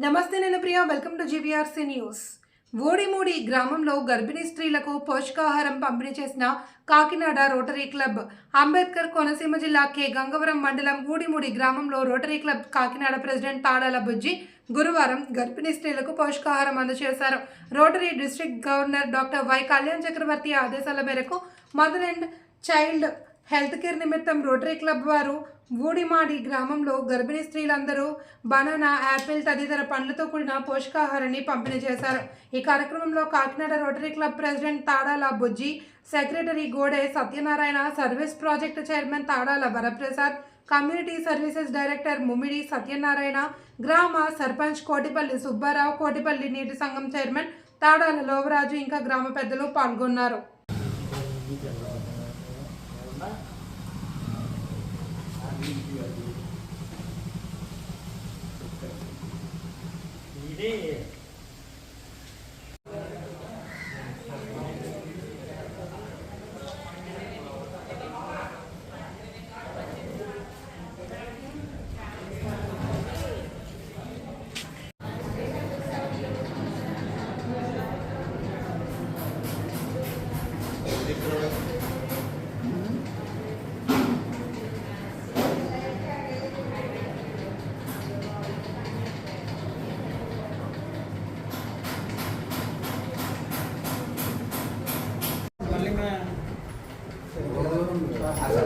నమస్తే నేను Priya welcome to GVRC news Odimudi గ్రామంలో గర్భిణీ స్త్రీలకు పోషకాహారం పంపిణీ చేసిన కాకినాడ రోటరీ క్లబ్ అంబేద్కర్ కోనసీమ జిల్లా కె. గంగవరం మండలం ఊడిమూడి గ్రామంలో rotary club Kakinada president Tadala Bujji గురువారం గర్భిణీ స్త్రీలకు పోషకాహారం అందజేశారు. Rotary district governor doctor Y Kalyan Chakravarthi ఆదేశాల మేరకు mother and child health care నిమిత్తం రోటరీ క్లబ్ వారు గూడిమాడి గ్రామంలో గర్భిణీ స్త్రీలందరూ బనానా యాపిల్ తదితర పండ్లతో కూడిన పోషకాహారాన్ని పంపిణీ చేశారు. ఈ కార్యక్రమంలో Kakinada rotary club president Tadala Bujji secretary Gode Satyanarayana service project chairman Tadala Varaprasad community services director Mummidi Satyanarayana గ్రామ సర్పంచ్ కోటిపల్లి సుబ్బారావు కోటిపల్లి నీటి సంఘం చైర్మన్ తాడాల లోవరాజు ఇంకా గ్రామ పెద్దలు పాల్గొన్నారు. Ideia.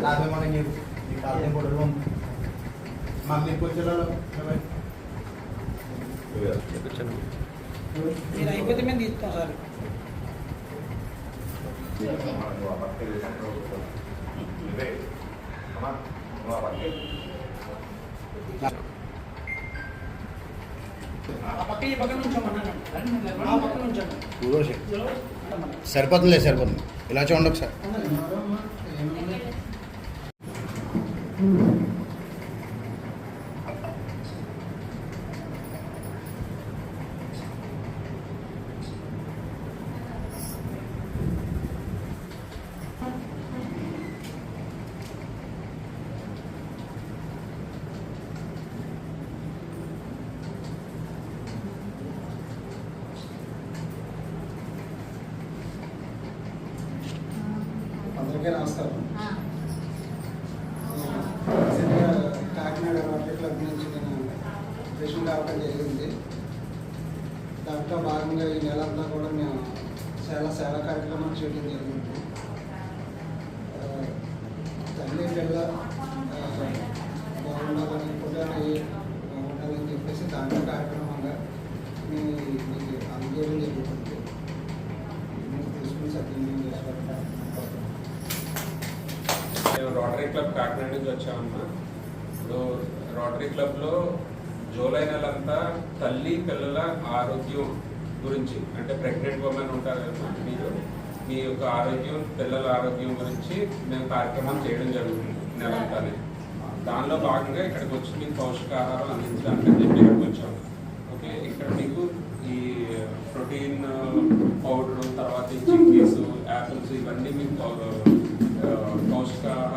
Asal nabi mo ninyo, di kaya mo dalawang maglipot sila lang. మీరు అయిపోతే మేము తీస్తాం సార్ సరిపోతుందిలే సరిపోతుంది ఇలా చూడండి ఒకసారి అందరికీ నమస్కారం రీసెంట్గా కాకినాడ రోటరీ క్లబ్ నుంచి నేను ప్రెసిడెంట్ అవ్వడం జరిగింది. దాంట్లో భాగంగా ఈ నెల అంతా కూడా మేము చాలా సేవా కార్యక్రమాలు చేయడం జరిగింది. తల్లి పిల్ల బాగుండాలని పుట్టాలి బాగుండాలని చెప్పేసి దాంట్లో కార్యక్రమంగా మీ మీకు అందజేయడం జరుగుతుంది మీకు తీసుకుని సద్వినియోగం చేసుకోవాలి రోటరీ క్లబ్ కాకినాడ నుంచి వచ్చామన్నా ఇప్పుడు రోటరీ క్లబ్లో జూలై నెలంతా తల్లి పిల్లల ఆరోగ్యం గురించి అంటే ప్రెగ్నెంట్ ఉమెన్ ఉంటారు కదా మీరు మీ యొక్క ఆరోగ్యం పిల్లల ఆరోగ్యం గురించి మేము కార్యక్రమం చేయడం జరుగుతుంది నెలంతానే. దానిలో భాగంగా ఇక్కడికి వచ్చి మీకు పౌష్టికాహారం అందించడానికి చెప్పి ఇక్కడికి వచ్చాము ఓకే ఇక్కడ మీకు ఈ ప్రోటీన్ పౌడర్ తర్వాత చిక్కీస్ యాపిల్స్ ఇవన్నీ మీకు పౌష్టికాహారం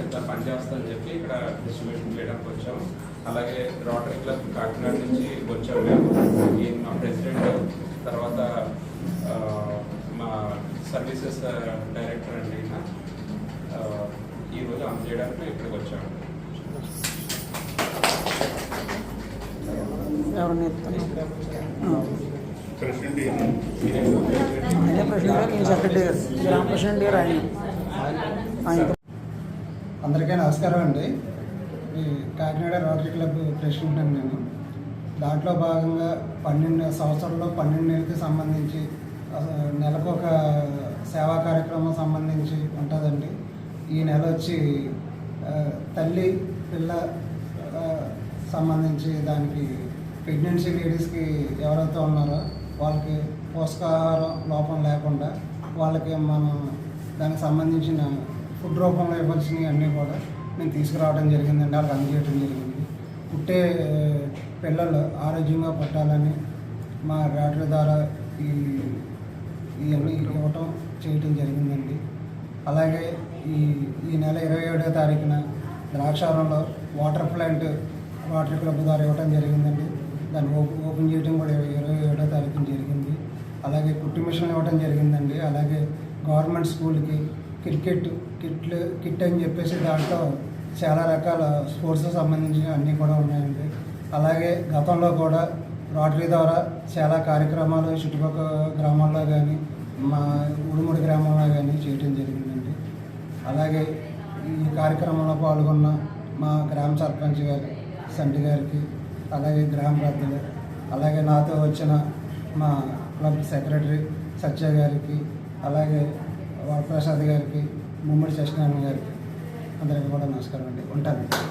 పెద్ద పనిచేస్తుందని చెప్పి ఇక్కడ డిస్ట్రిబ్యూషన్ చేయడానికి వచ్చాము. అలాగే రోటరీ క్లబ్ కాకినాడ నుంచి వచ్చాము మేము. మా ప్రెసిడెంట్ తర్వాత ఆ, మా సర్వీసెస్ డైరెక్టర్ అండి ఈరోజు అందజేయడానికి ఇక్కడికి వచ్చాము. ప్రెసిడెంట్ గారు ప్రెసిడెంట్ ఆయన. అందరికీ నమస్కారం అండి. ఈ కాకినాడ రోటరీ క్లబ్ ప్రెసిడెంట్ అండి నేను. దాంట్లో భాగంగా పన్నెండు సంవత్సరంలో పన్నెండు నెలలకి సంబంధించి నెలకు ఒక సేవా కార్యక్రమం సంబంధించి ఉంటుందండి. ఈ నెల వచ్చి తల్లి పిల్ల సంబంధించి దానికి ప్రెగ్నెన్సీ లేడీస్కి ఎవరైతే ఉన్నారో వాళ్ళకి పోషకాహారం లోపం లేకుండా వాళ్ళకి మనం దానికి సంబంధించిన ఫుడ్ రూపంలో ఇవ్వాల్సినవి అన్నీ కూడా నేను తీసుకురావడం జరిగిందండి వాళ్ళకి అందజేయడం జరిగింది. పుట్టే పిల్లలు ఆరోగ్యంగా పుట్టాలని మా రాటరీ ద్వారా ఈ ఇవన్నీ ఇవ్వటం చేయటం జరిగిందండి. అలాగే ఈ ఈ నెల ఇరవై ఏడో తారీఖున ద్రాక్షారంలో వాటర్ ప్లాంట్ వాటర్ క్లబ్ ద్వారా ఇవ్వటం జరిగిందండి. దాన్ని ఓపెన్ ఓపెన్ చేయడం కూడా ఇరవై ఏడో తారీఖున జరిగింది. అలాగే కుట్టి మిషన్లు ఇవ్వడం జరిగిందండి. అలాగే గవర్నమెంట్ స్కూల్కి క్రికెట్ కిట్లు కిట్ అని చెప్పేసి దాంట్లో చాలా రకాల స్పోర్ట్స్ సంబంధించిన అన్నీ కూడా ఉన్నాయండి. అలాగే గతంలో కూడా రోటరీ ద్వారా చాలా కార్యక్రమాలు చుట్టుపక్కల గ్రామాల్లో కానీ మా ఉడుముడి గ్రామంలో కానీ చేయటం జరిగిందండి. అలాగే ఈ కార్యక్రమంలో పాల్గొన్న మా గ్రామ సర్పంచ్ గారి సంటి గారికి అలాగే గ్రామ పెద్దలు అలాగే నాతో వచ్చిన మా క్లబ్ సెక్రటరీ సత్య గారికి అలాగే వరప్రసాద్ గారికి ముమ్మడి సత్యనారాయణ గారికి అందరికీ కూడా నమస్కారం అండి. ఉంటాను.